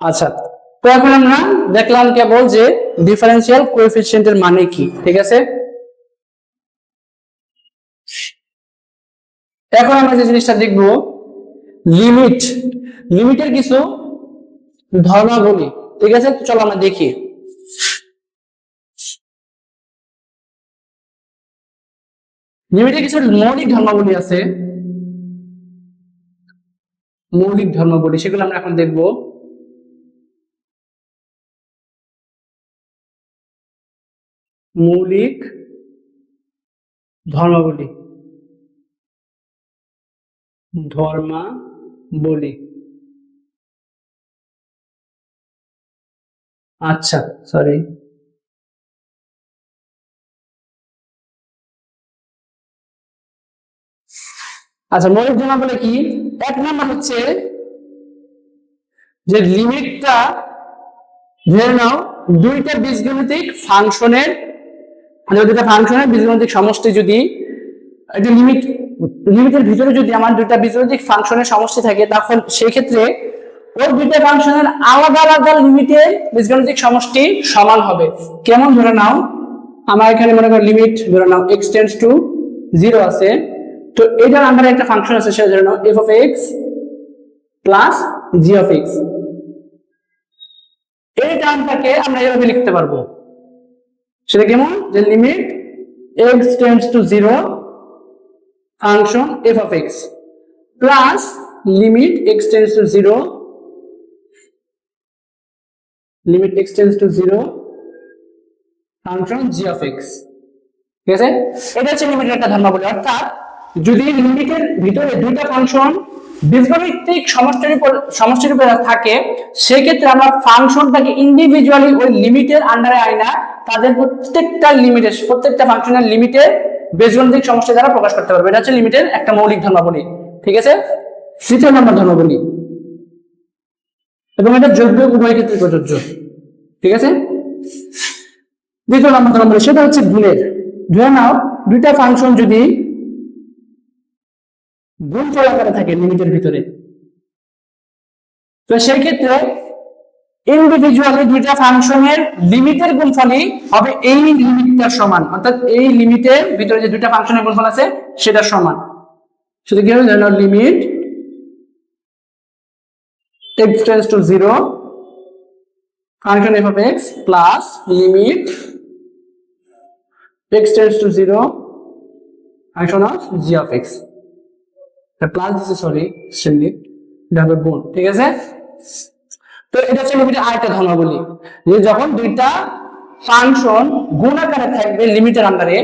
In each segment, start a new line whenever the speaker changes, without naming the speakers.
আচ্ছা তো এখন আমরা দেখলাম কেবল যে ডিফারেন্সিয়াল কোএফিসিয়েন্টের মানে কি, ঠিক আছে? এখন আমরা যে জিনিসটা দেখব লিমিট লিমিটের কিছু ধর্মাবলী, ঠিক আছে? চলো আমরা দেখি। লিমিটের কিছু মৌলিক ধর্মাবলী আছে। মৌলিক ধর্মাবলী, সেগুলো আমরা এখন দেখব। মৌলিক ধর্মাবলী। ধর্মাবলী। আচ্ছা সরি আচ্ছা মৌলিক ধর্মাবলী কি? এক নাম্বার হচ্ছে যে লিমিটটা ধরে নাও দুইটা বীজগণিতিক ফাংশনের মানে দুইটা ফাংশনের বীজগণিতিক সমষ্টি যদি একটা লিমিট লিমিটের ভিতরে যদি আমার দুইটা বীজগণিতিক ফাংশনের সমষ্টি থাকে, তখন সেই ক্ষেত্রে ওই দুইটা ফাংশনের আলাদা আলাদা লিমিটের বীজগণিতিক সমষ্টি সমান হবে। কেমন ধরে নাও? আমার এখানে মনে করো লিমিট ধরে নাও এক্স টেন্স টু জিরো আছে। তো এটার আন্ডারে একটা ফাংশন আছে, সেটা ধরে নাও f of x plus g of x এই টার্মটাকে আমরা এভাবে লিখতে পারব। সেটা কেমন? যে limit x tends to zero function f of x plus limit x tends to zero limit x tends to zero function g of x ঠিক আছে? এটা হচ্ছে লিমিটের একটা ধর্মাবলী। অর্থাৎ যদি লিমিটের ভিতরে দুইটা ফাংশন বীজগণিতিক সমষ্টির সমষ্টির থাকে, সেক্ষেত্রে আমরা ফাংশনটাকে ইন্ডিভিজুয়ালি ওই লিমিটের আন্ডারে আইনা তাদের প্রত্যেকটা লিমিটের প্রত্যেকটা ফাংশনের লিমিটের বীজগণিতিক সমষ্টি দ্বারা প্রকাশ করতে পারবে। এটা হচ্ছে লিমিটের একটা মৌলিক ধর্মাবলী। ঠিক আছে? তৃতীয় নম্বর ধর্মাবলী। এবং এটা যোগ্য উভয় ক্ষেত্রে প্রযোজ্য। ঠিক আছে? দ্বিতীয় নম্বর ধর্মাবলী, সেটা হচ্ছে গুণের। ধরে নাও, দুইটা ফাংশন যদি গুণফল আকারে থাকে লিমিটের ভিতরে, তো সেই ক্ষেত্রে ইন্ডিভিজুয়ালি দুইটা ফাংশনের লিমিটের গুণফলই হবে এই লিমিটটার সমান। অর্থাৎ এই লিমিটের ভিতরে যে দুইটা ফাংশনের গুণফল আছে সেটার সমান। শুধু কি হবে? Limit x tends to 0 function f x plus limit x tends to 0 function of g of x plus দিচ্ছে সরি এটা হবে গুণ ঠিক আছে? তো এটা হচ্ছে লিমিটের আরেকটা ধর্মাবলী যে যখন দুইটা ফাংশন গুণ আকারে থাকবে লিমিটের আন্ডারে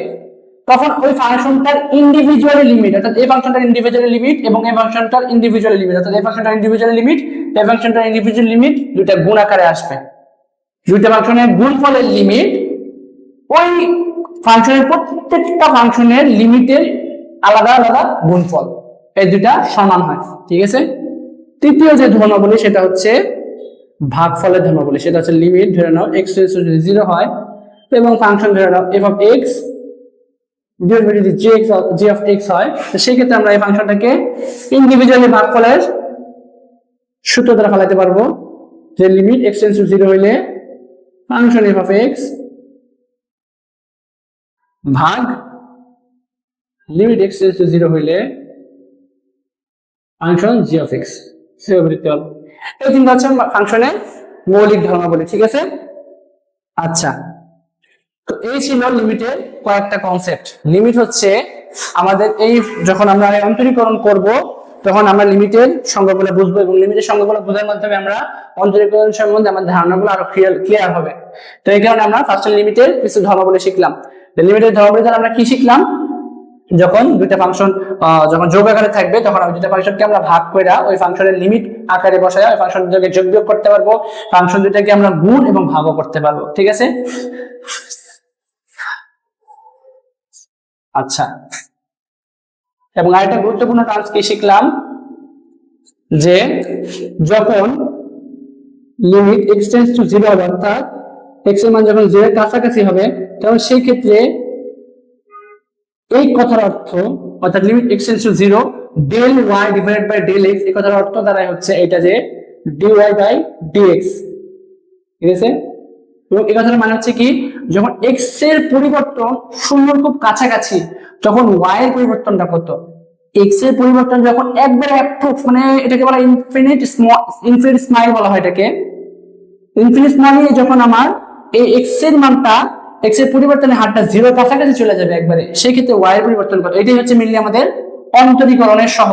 তখন ওই ফাংশনটার ইন্ডিভিজুয়ালি লিমিট অর্থাৎ এই ফাংশনটার ইন্ডিভিজুয়ালি লিমিট এবং এই ফাংশনটার ইন্ডিভিজুয়ালি লিমিট অর্থাৎ এই ফাংশনটার ইন্ডিভিজুয়ালি লিমিট এই ফাংশনটার ইন্ডিভিজুয়াল লিমিট দুইটা গুণ আকারে আসবে। দুইটা ফাংশনের গুণফলের লিমিট ওই ফাংশনের প্রত্যেকটা ফাংশনের লিমিটের আলাদা আলাদা গুণফল। এই দুইটা সমান হয়, ঠিক আছে? তৃতীয় যে ধর্মাবলী সেটা হচ্ছে ভাগফলের ধর্মাবলী সেটা হচ্ছে লিমিট ধরে নাও এক্স যদি জিরো হয়, এবং ফাংশন ধরে নাও এফ অফ এক্স যদি g x g of x হয়, তো সেই ক্ষেত্রে আমরা এই ফাংশনটাকে ইন্ডিভিজুয়ালি ভাগফলের সূত্র দ্বারা ফেলাতে পারব, যে লিমিট এক্স টু জিরো হইলে ফাংশন এফ অফ এক্স ভাগ লিমিট এক্স টু জিরো হইলে ফাংশন জি অফ এক্স সেভাবে লিখতে এই তিনটা হচ্ছে ফাংশনের মৌলিক ধর্মাবলী, ঠিক আছে? আচ্ছা। তো এই ছিল লিমিটের কয়েকটা কনসেপ্ট লিমিট হচ্ছে আমাদের এই যখন আমরা অন্তরীকরণ করব, তখন আমরা লিমিটের সংজ্ঞাগুলো বুঝব এবং লিমিটের সংজ্ঞাগুলো বোঝার মাধ্যমে আমরা অন্তরীকরণ সম্বন্ধে আমার ধারণাগুলো আরও ক্লিয়ার হবে। তো এই কারণে আমরা ফার্স্ট লিমিটের কিছু ধর্মাবলী শিখলাম। লিমিটের ধর্মাবলী দ্বারা আমরা কি শিখলাম? যখন দুইটা ফাংশন যখন যোগ আকারে থাকবে, তখন ওই দুইটা ফাংশনকে আমরা ভাগ করে ওই ফাংশনের লিমিট আকারে বসায় ওই ফাংশন দুটাকে যোগ বিয়োগ করতে পারব। ফাংশন দুটাকে আমরা গুণ এবং ভাগও করতে পারব, ঠিক আছে? আচ্ছা। এবং আরেকটা গুরুত্বপূর্ণ টার্মস কি শিখলাম? যে যখন limit x tends to zero হবে অর্থাৎ এক্সের মান যখন জিরোর কাছাকাছি হবে, তখন সেই ক্ষেত্রে এই কথার অর্থ, অর্থাৎ limit x tends to zero del y divided by del x এই কথার অর্থ দ্বারাই হচ্ছে এটা যে ডিওয়াই বাই ডিএক্স ঠিক আছে? এবং এই কথাটার মানে হচ্ছে কি, যখন এক্সের পরিবর্তন শূন্যর খুব কাছাকাছি, তখন ওয়াই এর পরিবর্তনটা কত? এক্সের পরিবর্তন যখন একবারে অ্যাপ্রোচ মানে এটাকে বলা ইনফিনিট স্মল ইনফিনিট স্মাইল বলা হয় এটাকে। ইনফিনিট স্মাইলে যখন আমার এই এক্সের মানটা এক্সের পরিবর্তনের হারটা জিরো কাছাকাছি চলে যাবে একবারে। সেই ক্ষেত্রে ওয়াই এর পরিবর্তন কত এটাই হচ্ছে মিললি আমাদের অন্তরীকরণের সহ।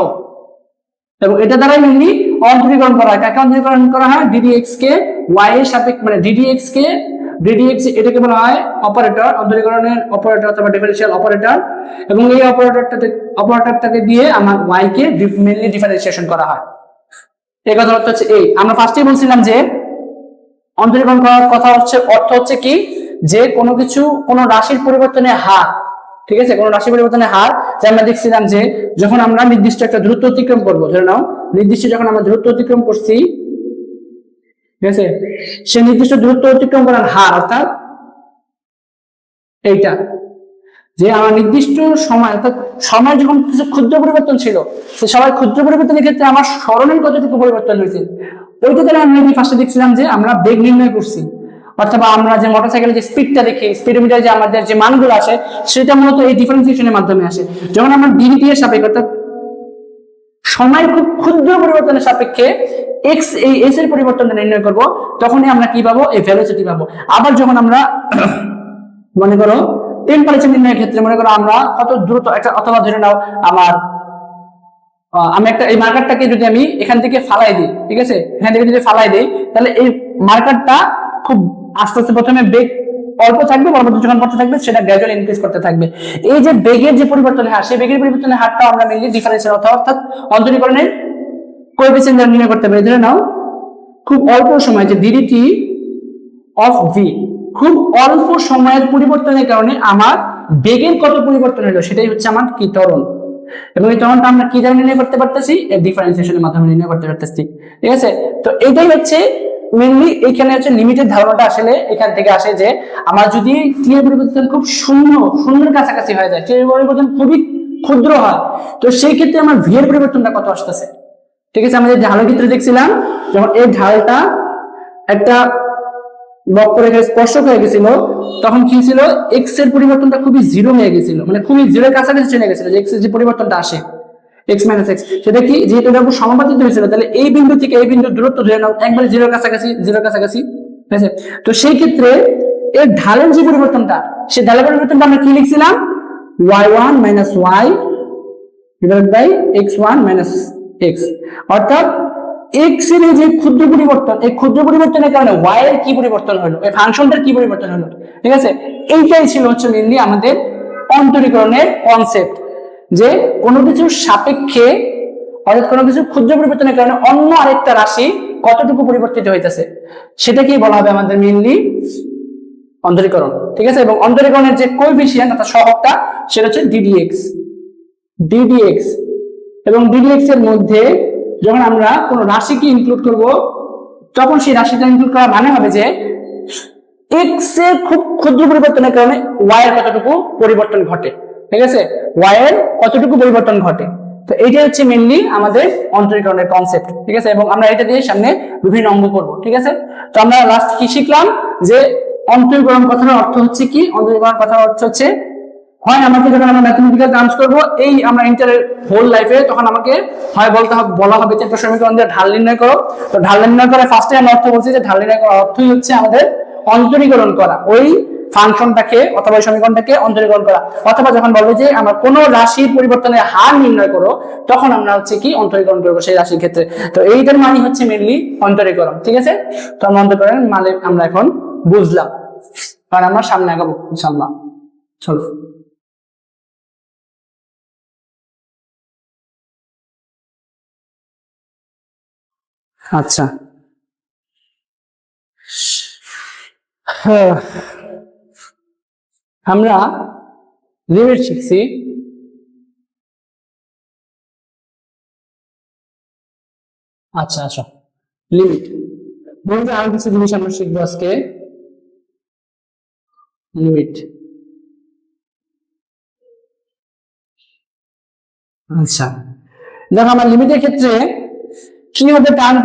এবং এটা দ্বারাই মেনলি অন্তরীকরণ করা হয়। কাকে অন্তরীকরণ করা হয়? ডিডিএক্স কে ওয়াই এর সাপেক্ষ মানে ডিডিএক্স কে ডিডিএক্স এটাকে বলা হয় অপারেটর অন্তরীকরণের অপারেটর অথবা ডিফারেন্সিয়াল অপারেটর এবং এই অপারেটরটাতে অপারেটরটাকে দিয়ে আমার ওয়াই কে মেনলি ডিফারেন্সিয়েশন করা হয়। এই কথা হচ্ছে এই। আমরা ফার্স্টেই বলছিলাম যে অন্তরীকরণ করার কথা হচ্ছে অর্থ হচ্ছে কি? যে কোনো কিছু, কোনো রাশির পরিবর্তনের হার, ঠিক আছে? কোনো রাশি পরিবর্তনের হার, যে আমরা দেখছিলাম যে যখন আমরা নির্দিষ্ট একটা দূরত্ব অতিক্রম করব, ধরে নাও, নির্দিষ্ট যখন আমরা দূরত্ব অতিক্রম করছি, ঠিক আছে? সে নির্দিষ্ট দূরত্ব অতিক্রম করার হার অর্থাৎ এইটা, যে আমার নির্দিষ্ট সময়, অর্থাৎ সময় যখন কিছু ক্ষুদ্র পরিবর্তন ছিল, সে সবাই ক্ষুদ্র পরিবর্তনের ক্ষেত্রে আমার স্মরণের কতটুকু পরিবর্তন হয়েছে? ওইটা দ্বারা আমি ফার্স্টে দেখছিলাম যে আমরা বেগ নির্ণয় করছি। অথবা আমরা যে মোটরসাইকেলের যে স্পিডটা দেখি স্পিডোমিটার যে আমাদের যে মানগুলো আসে, সেটা মূলত এই ডিফারেন্সিয়েশনের মাধ্যমে আসে। যখন আমরা ডিভিটি এর সাপেক্ষে, অর্থাৎ সময়ের খুব ক্ষুদ্র পরিবর্তনের সাপেক্ষে এক্স এই এস এর পরিবর্তনটা নির্ণয় করব, তখনই আমরা কি পাবো? এই ভ্যালোসিটি পাবো। আবার যখন আমরা মনে করো টেম্পারেচার নির্ণয়ের ক্ষেত্রে মনে করো আমরা কত দ্রুত একটা, অথবা ধরে নাও আমার আমি একটা, এই মার্কারটাকে যদি আমি এখান থেকে ফালাই দিই, ঠিক আছে? এখান থেকে যদি ফালাই দিই, তাহলে এই মার্কারটা খুব আস্তে আস্তে প্রথমে বেগ অল্প থাকবে, পরবর্তী যখন পড়তে থাকবে সেটা গ্র্যাজুয়াল ইনক্রিজ করতে থাকবে। এই যে বেগের যে পরিবর্তনের হার, সেই বেগের পরিবর্তনের হারটা আমরা মেনলি ডিফারেন্সিয়াল অর্থাৎ অর্থাৎ অন্তরীকরণের কোএফিসিয়েন্ট দ্বারা নির্ণয় করতে পারি। ধরে নাও, খুব অল্প সময় যে ডিডিটি অফ ভি খুব অল্প সময়ের পরিবর্তনের কারণে আমার বেগের কত পরিবর্তন হলো সেটাই হচ্ছে আমার কি ত্বরণ। এবং এই ত্বরণটা আমরা কি দ্বারা নির্ণয় করতে পারতেছি? ডিফারেন্সিয়েশনের মাধ্যমে নির্ণয় করতে পারতেছি। ঠিক আছে? তো এটাই হচ্ছে মেনলি এখানে হচ্ছে লিমিটেড ধারণাটা আসলে এখান থেকে আসে যে আমার যদি টি এর পরিবর্তন খুব শূন্য, শূন্যের কাছাকাছি হয়ে যায় টি এর পরিবর্তন খুবই ক্ষুদ্র হয়, তো সেই ক্ষেত্রে আমার ভি এর পরিবর্তনটা কত আসতেছে? ঠিক আছে আমাদের ঢালের ক্ষেত্রে দেখছিলাম, যখন এই ঢালটা একটা বক্ররেখা স্পর্শক হয়ে গেছিল, তখন কি ছিল এক্সের পরিবর্তনটা খুবই জিরো হয়ে গেছিল মানে খুবই জিরোর কাছাকাছি চলে গেছিল, যে এক্সের যে পরিবর্তনটা আসে। এক্স মাইনাস এক্স সেটা কি? যেহেতু এটা সমাপাতিত হয়েছিল তাহলে এই বিন্দু থেকে এই বিন্দুর দূরত্ব ধরে নাও। একবারে জিরোর কাছাকাছি জিরোর কাছাকাছি। ঠিক আছে? তো সেই ক্ষেত্রে এর ঢালের যে পরিবর্তনটা সেই ঢালের পরিবর্তনটা আমরা কি লিখছিলাম? Y one minus y divide by x one minus x অর্থাৎ এক্সের যে ক্ষুদ্র পরিবর্তন, এই ক্ষুদ্র পরিবর্তনের কারণে ওয়াই এর কি পরিবর্তন হলো? এই ফাংশনটার কি পরিবর্তন হলো? ঠিক আছে? এইটাই ছিল হচ্ছে মেনলি আমাদের অন্তরীকরণের কনসেপ্ট যে কোনো কিছুর সাপেক্ষে, অর্থাৎ কোনো কিছু ক্ষুদ্র পরিবর্তনের কারণে অন্য আরেকটা রাশি কতটুকু পরিবর্তিত হইতেছে, সেটাকেই বলা হবে আমাদের মেনলি অন্তরীকরণ, ঠিক আছে? এবং অন্তরীকরণের যে কোএফিসিয়েন্ট অর্থাৎ সহগটা, সেটা হচ্ছে ডিডিএক্স ডিডিএক্স এবং ডিডিএক্স এর মধ্যে যখন আমরা কোন রাশিকে ইনক্লুড করব, তখন সেই রাশিটা ইনক্লুড করা মানে হবে যে এক্সের খুব ক্ষুদ্র পরিবর্তনের কারণে ওয়াই এর কতটুকু পরিবর্তন ঘটে, ঠিক আছে? ওয়াই কতটুকু পরিবর্তন ঘটে? তো এইটা হচ্ছে মেনলি আমাদের অন্তরীকরণের কনসেপ্ট ঠিক আছে? এবং আমরা এটা দিয়ে সামনে বিভিন্ন অঙ্গ করব, ঠিক আছে? তো আমরা লাস্ট কি শিখলাম? যে অন্তরীকরণ কথার অর্থ হচ্ছে কি? অন্তরীকরণ কথার অর্থ হচ্ছে, হয় আমাকে যখন আমরা ম্যাথমেটিক্যাল টার্মস করব, এই আমরা ইন্টারের হোল লাইফে তখন আমাকে হয় বলতে হবে, বলা হবে যে একটা সমীকরণ দিয়ে ঢাল নির্ণয় করো। তো ঢাল নির্ণয় করে ফার্স্টে আমি অর্থ বলছি যে ঢাল নির্ণয় করার অর্থই হচ্ছে আমাদের অন্তরীকরণ করা। ওই ফাংশনটাকে অথবা ওই সমীকরণটাকে অন্তরীকরণ করা। অথবা যখন বলবে যে আমরা কোনো রাশির পরিবর্তনের হার নির্ণয় করো, তখন আমরা হচ্ছে কি অন্তরীকরণ করব সেই রাশির ক্ষেত্রে। তো এইটার মানে হচ্ছে মেনলি অন্তরীকরণ, ঠিক আছে? তো আমরা অন্তরীকরণ মানে আমরা এখন বুঝলাম। কারণ আমরা সামনে আগাবো ইনশাল্লাহ চলো। আচ্ছা। হ্যাঁ। আমরা লিমিট শিখছি। আচ্ছা আচ্ছা লিমিট বলতে আরও কিছু জিনিস আমরা শিখব আজকে। লিমিট আচ্ছা। দেখো, আমার লিমিটের ক্ষেত্রে কি হবে? টার্ম